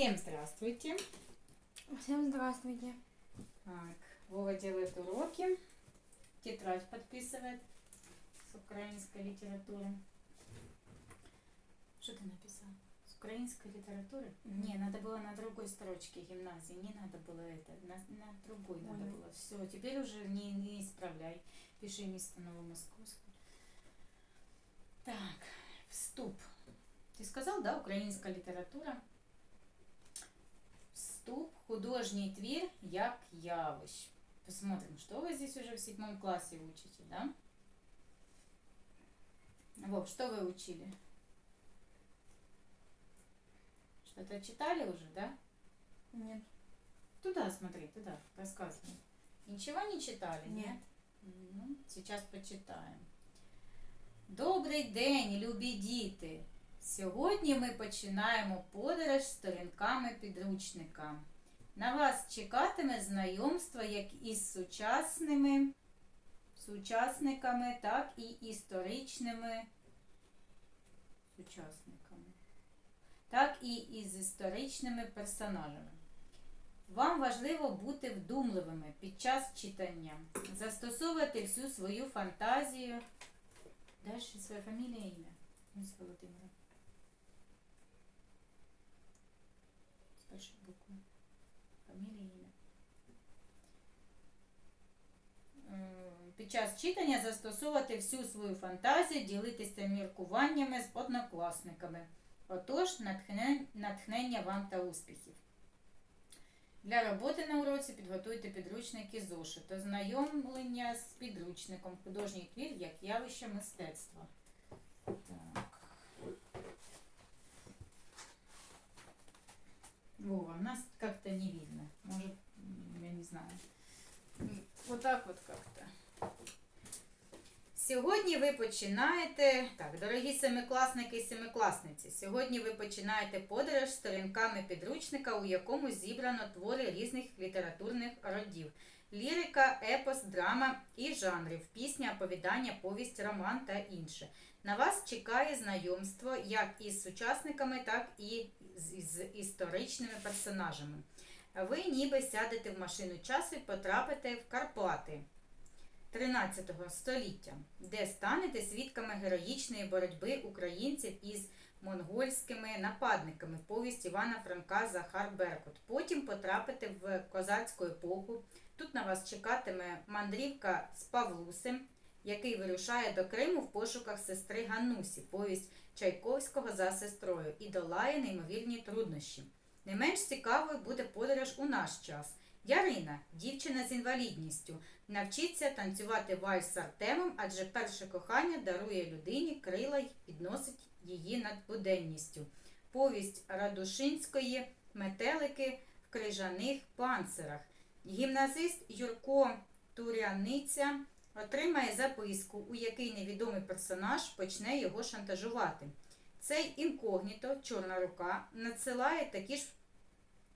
Всем здравствуйте. Всем здравствуйте. Так, Вова делает уроки. Тетрадь подписывает с украинской литературы. Что ты написал? С украинской литературы? Мгм. Не, надо было на другой строчке гимназии. Не надо было это. На, на другой надо Ой. было. Все, теперь уже не, не исправляй. Пиши место Новомосковское. Так, вступ. Ты сказал, да, українська література? Вступ, художній твір як явищ. Посмотрим, что вы здесь уже в седьмом классе учите, да? Вов, что вы учили? Что-то читали уже, да? Нет. Туда смотри, туда, рассказывай. Ничего не читали? Нет. Ну, сейчас почитаємо. Добрий день, любі діти! Сьогодні ми починаємо подорож сторінками підручника. На вас чекатиме знайомство як із сучасними сучасниками, так і історичними сучасниками, так і із історичними персонажами. Вам важливо бути вдумливими під час читання, застосовувати всю свою фантазію. Далі своя фамілія і ім'я. З Володимира. Першої букви. Фамілія ім'я. Під час читання застосовувати всю свою фантазію, ділитися міркуваннями з однокласниками. Отож, натхнення вам та успіхів. Для роботи на уроці підготуйте підручники зошит. Ознайомлення з підручником. Художній твір як явище мистецтва. Так. Вова, нас как-то не видно. Может, я не знаю. Вот так вот как-то. Сьогодні ви починаєте. Так, дорогі семикласники і семикласниці, сьогодні ви починаєте подорож сторінками підручника, у якому зібрано твори різних літературних родів. Лірика, епос, драма і жанрів, пісня, оповідання, повість, роман та інше. На вас чекає знайомство як із сучасниками, так і з, з історичними персонажами. Ви ніби сядете в машину часу і потрапите в Карпати. 13 століття, де станете свідками героїчної боротьби українців із монгольськими нападниками. Повість Івана Франка Захар Беркут. Потім потрапите в козацьку епоху. Тут на вас чекатиме мандрівка з Павлусем, який вирушає до Криму в пошуках сестри Ганусі. Повість Чайковського за сестрою і долає неймовірні труднощі. Не менш цікавою буде подорож у наш час. Ярина, дівчина з інвалідністю, навчиться танцювати вальс з Артемом, адже перше кохання дарує людині крила й підносить її над буденністю. Повість Радушинської метелики в крижаних панцирах. Гімназист Юрко Туряниця отримає записку, у якій невідомий персонаж почне його шантажувати. Цей інкогніто, чорна рука, надсилає такі ж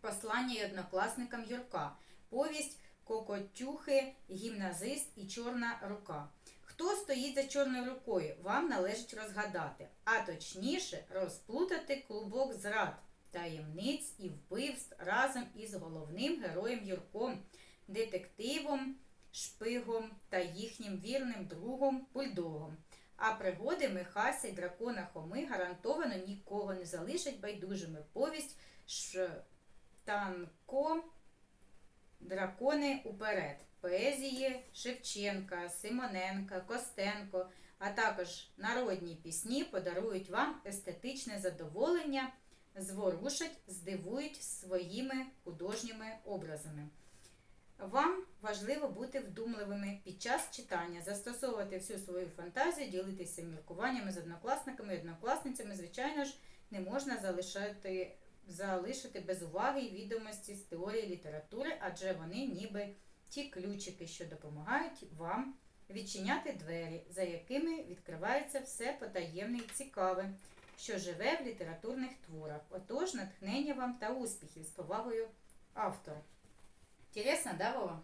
послання й однокласникам Юрка. Повість Кокотюхи, гімназист і чорна рука. Хто стоїть за чорною рукою, вам належить розгадати, а точніше розплутати клубок зрад, таємниць і вбивств разом із головним героєм Юрком, детективом, шпигом та їхнім вірним другом бульдогом. А пригоди Михася й дракона Хоми гарантовано нікого не залишать байдужими. Повість Штанко Дракони уперед. Поезії Шевченка, Симоненка, Костенко, а також народні пісні подарують вам естетичне задоволення, зворушать, здивують своїми художніми образами. Вам важливо бути вдумливими під час читання, застосовувати всю свою фантазію, ділитися міркуваннями з однокласниками і однокласницями. Звичайно ж, не можна залишати, залишити без уваги відомості з теорії літератури, адже вони ніби ті ключики, що допомагають вам відчиняти двері, за якими відкривається все потаємне і цікаве, що живе в літературних творах. Отож, натхнення вам та успіхів з повагою автора. Интересно, да, Вова?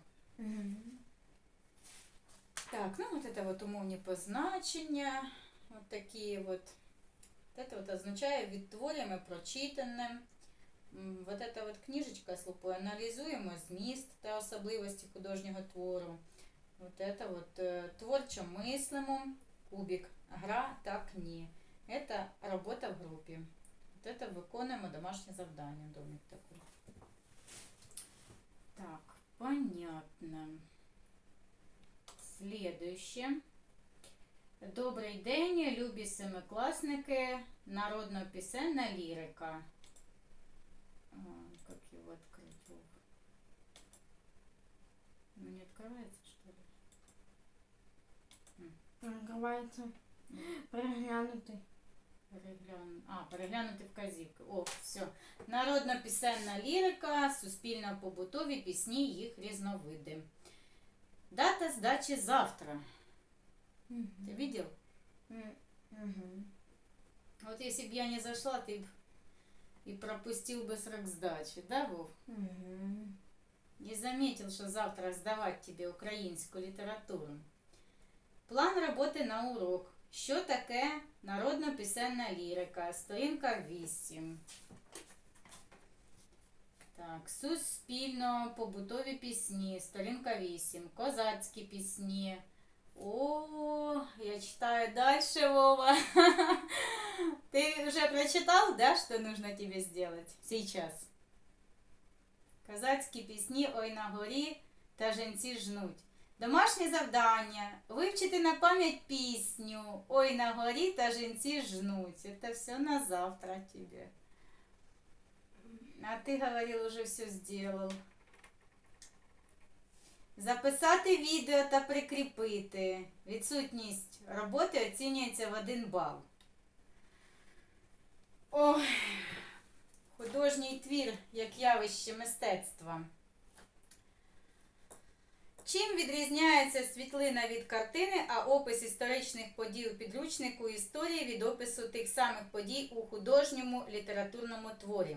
Так, ну вот это вот умовні позначення, вот такі вот. Вот это вот означає відтворюємо прочитане. м, вот эта от книжечка з лупою аналізуємо зміст та особливості художнього твору. Вот это вот е, творчо мислимо, кубик, гра так ні. Это робота в групі. Вот это виконуємо домашнє завдання, домик такий. Так, понятно. Следующее. Добрий день, любі семикласники, народно-пісенна лірика. А, как его открыть? Вов? Ну, не открывается, что ли? Открывается. Проглянутый. Перегляну... А, переглянути вказівки. О, все. Народно-пісенна лірика, суспільно-побутові пісні, їх різновиди. Дата здачі завтра. Ты видел? Угу. Вот если бы я не зашла, ты б и пропустил бы срок сдачи, да, Вов? Угу. Не заметил, что завтра сдавать тебе українську літературу. План роботи на урок. Що таке народно-пісенна лірика? Сторінка 8. Так, суспільно побутові пісні, сторінка 8. Козацькі пісні. О, я читаю дальше, Вова. Ты уже прочитал, да, что нужно тебе сделать сейчас? Козацькі пісні Ой на горі та женці жнуть. Домашнє завдання вивчити на пам'ять пісню Ой на горі та женці жнуть. Это все на завтра тебе. А ти говорил, уже все сделал. Записати відео та прикріпити. Відсутність роботи оцінюється в один бал. Ой, художній твір як явище мистецтва. Чим відрізняється світлина від картини, а опис історичних подій у підручнику історії від опису тих самих подій у художньому літературному творі?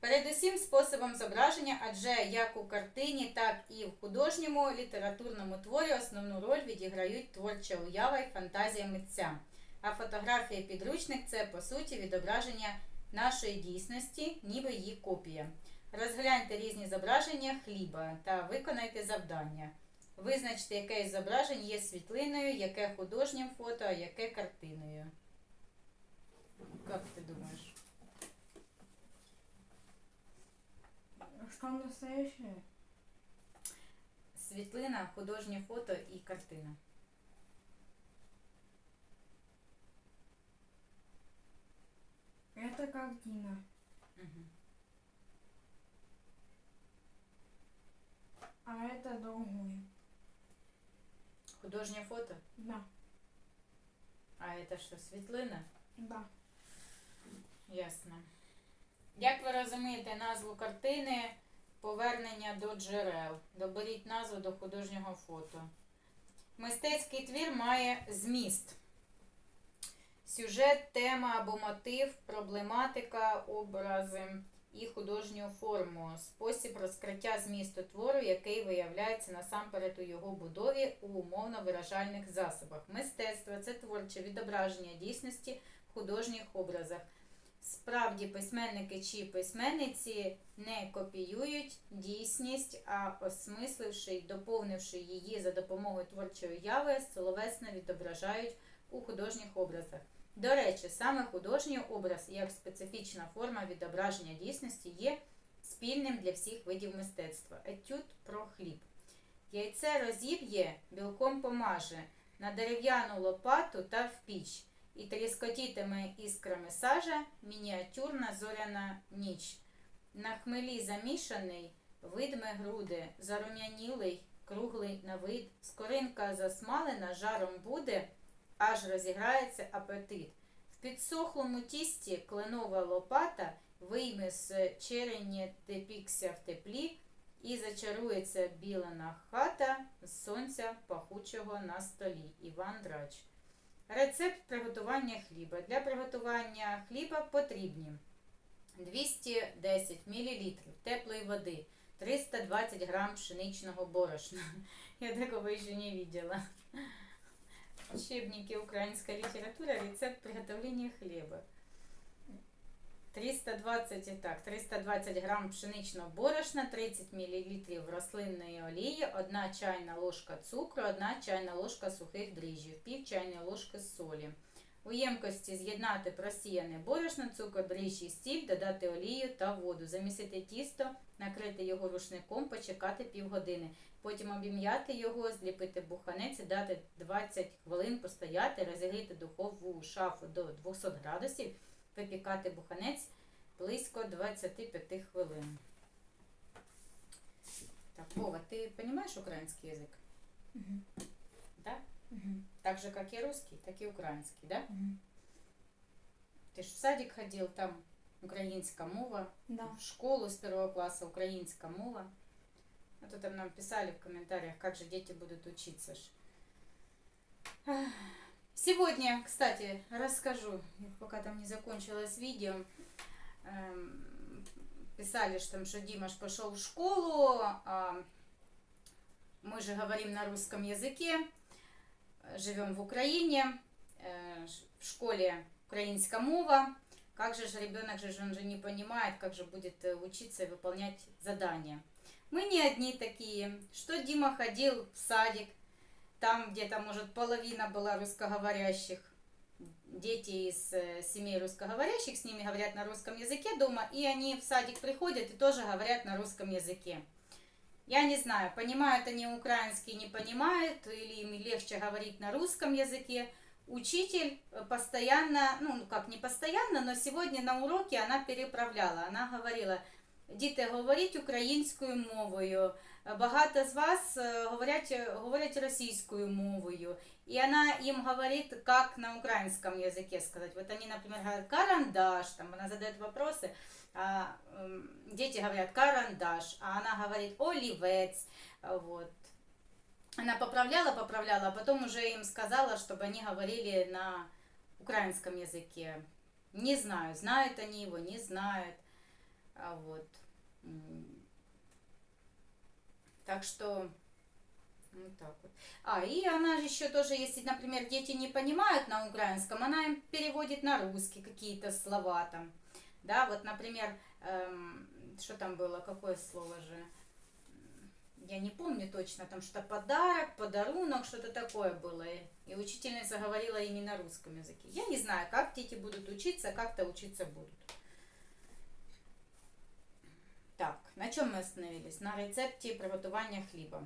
Передусім способом зображення, адже як у картині, так і в художньому літературному творі основну роль відіграють творча уява і фантазія митця. А фотографія підручник це по суті відображення нашої дійсності, ніби її копія. Розгляньте різні зображення хліба та виконайте завдання. Визначте, яке із зображень є світлиною, яке художнім фото, а яке картиною. Як ти думаєш? Что настоящее? Світлина, художнє фото і картина. Это картина. Угу. А это другое. Художнє фото? Да. А це що, світлина? Да. Ясно. Як ви розумієте назву картини Повернення до джерел? Доберіть назву до художнього фото. Мистецький твір має зміст. Сюжет, тема або мотив, проблематика, образи і художню форму, спосіб розкриття змісту твору, який виявляється насамперед у його будові у умовно виражальних засобах. Мистецтво це творче відображення дійсності в художніх образах. Справді письменники чи письменниці не копіюють дійсність, а осмисливши й доповнивши її за допомогою творчої уяви, словесно відображають у художніх образах. До речі, саме художній образ як специфічна форма відображення дійсності є спільним для всіх видів мистецтва. Етюд про хліб. Яйце розіб'є, білком помаже на дерев'яну лопату та в піч і тріскотітиме іскрами сажа мініатюрна зоряна ніч. На хмелі замішаний, видме груди, зарум'янілий, круглий на вид, скоринка засмалена, жаром буде, аж розіграється апетит. В підсохлому тісті кленова лопата вийме з черені тепікся в теплі, і зачарується білена хата з сонця пахучого на столі. Іван Драч. Рецепт приготування хліба. Для приготування хліба потрібні 210 мл теплої води, 320 грам пшеничного борошна. Я такого еще не видела. Учебники украинской литературы. Рецепт приготовления хлеба. 320, і так, 320 грам пшеничного борошна, 30 мл рослинної олії, 1 чайна ложка цукру, 1 чайна ложка сухих дріжджів, пів чайної ложки солі. У ємкості з'єднати просіяне борошно, цукор, дріжджі, сіль, додати олію та воду. Замісити тісто, накрити його рушником, почекати півгодини. Потім обім'яти його, зліпити буханець і дати 20 хвилин постояти, розігріти духову шафу до 200 градусів, випікати буханець близько 25 хвилин. Так, Вова, ты понимаешь украинский язык? Мгм. Мгм. Так же, как и русский, так и украинский, да? Мгм. Ты ж в садик ходил, там украинская мова, Да. в школу с первого класса украинская мова. А то там нам писали в комментариях, как же дети будут учиться. ж. Сегодня, кстати, расскажу, пока там не закончилось видео, эм, писали, что, там, что Димаш пошел в школу, а мы же говорим на русском языке, живем в Украине, э, в школе украинская мова, как же же ребенок же, он же не понимает, как же будет э, учиться и выполнять задания. Мы не одни такие. Что Дима ходил в садик, там где-то, может, половина была русскоговорящих. Дети из э, семей русскоговорящих с ними говорят на русском языке дома, и они в садик приходят и тоже говорят на русском языке. Я не знаю, понимают они украинский, не понимают, или им легче говорить на русском языке. Учитель э, постоянно, ну ну, как не постоянно, но сегодня на уроке она переправляла. Она говорила, діти, говоріть українською мовою. Багато з вас говорять, говорять російською мовою. И она им говорит, как на украинском языке сказать. Вот они, например, говорят карандаш, там она задает вопросы, а дети говорят карандаш, а она говорит оливец, а, вот. Она поправляла, поправляла, а потом уже им сказала, чтобы они говорили на украинском языке. Не знаю, знают они его, не знают. А вот. Так что вот так вот. А, и она же еще тоже, если, например, дети не понимают на украинском, она им переводит на русский какие-то слова там. Да, вот, например, эм, что там было, какое слово же? Я не помню точно, там что-то подарок, подарунок, что-то такое было. И, учительница говорила ими на русском языке. Я не знаю, как дети будут учиться, как-то учиться будут. Так, на чому ми остановились? На рецепті приготування хліба.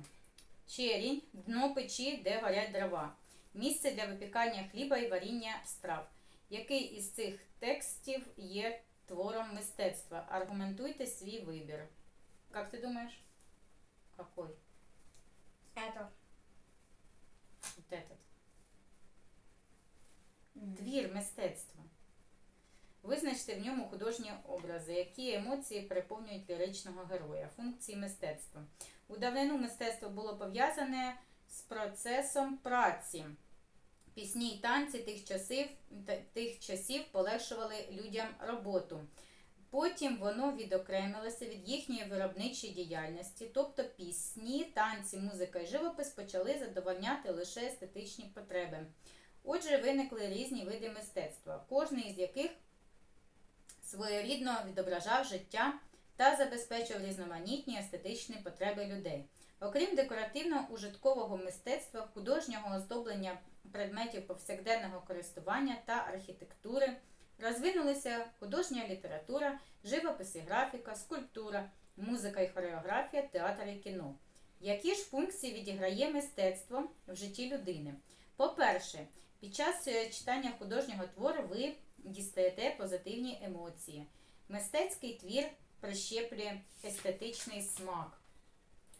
Черінь, дно печі, де горять дрова. Місце для випікання хліба і варіння страв. Який із цих текстів є твором мистецтва? Аргументуйте свій вибір. Як ти думаєш? Какой? Это. Вот этот. Твір мистецтва. Визначте в ньому художні образи, які емоції переповнюють ліричного героя, функції мистецтва. У давнину мистецтво було пов'язане з процесом праці. Пісні й танці тих часів, тих часів полегшували людям роботу. Потім воно відокремилося від їхньої виробничої діяльності, тобто пісні, танці, музика і живопис почали задовольняти лише естетичні потреби. Отже, виникли різні види мистецтва, кожний із яких своєрідно відображав життя та забезпечив різноманітні естетичні потреби людей. Окрім декоративно-ужиткового мистецтва, художнього оздоблення предметів повсякденного користування та архітектури, розвинулися художня література, живопис графіка, скульптура, музика і хореографія, театр і кіно. Які ж функції відіграє мистецтво в житті людини? По-перше, під час е, читання художнього твору ви дістаєте позитивні емоції. Мистецький твір прищеплює естетичний смак.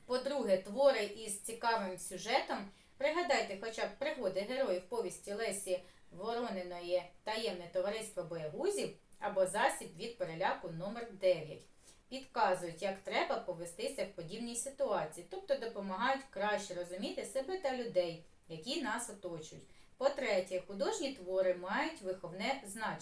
По-друге, твори із цікавим сюжетом. Пригадайте хоча б пригоди героїв повісті Лесі Ворониної Таємне товариство боягузів або засіб від переляку номер 9 Підказують, як треба повестися в подібній ситуації, тобто допомагають краще розуміти себе та людей, які нас оточують. По-третє, художні твори мають виховне значення.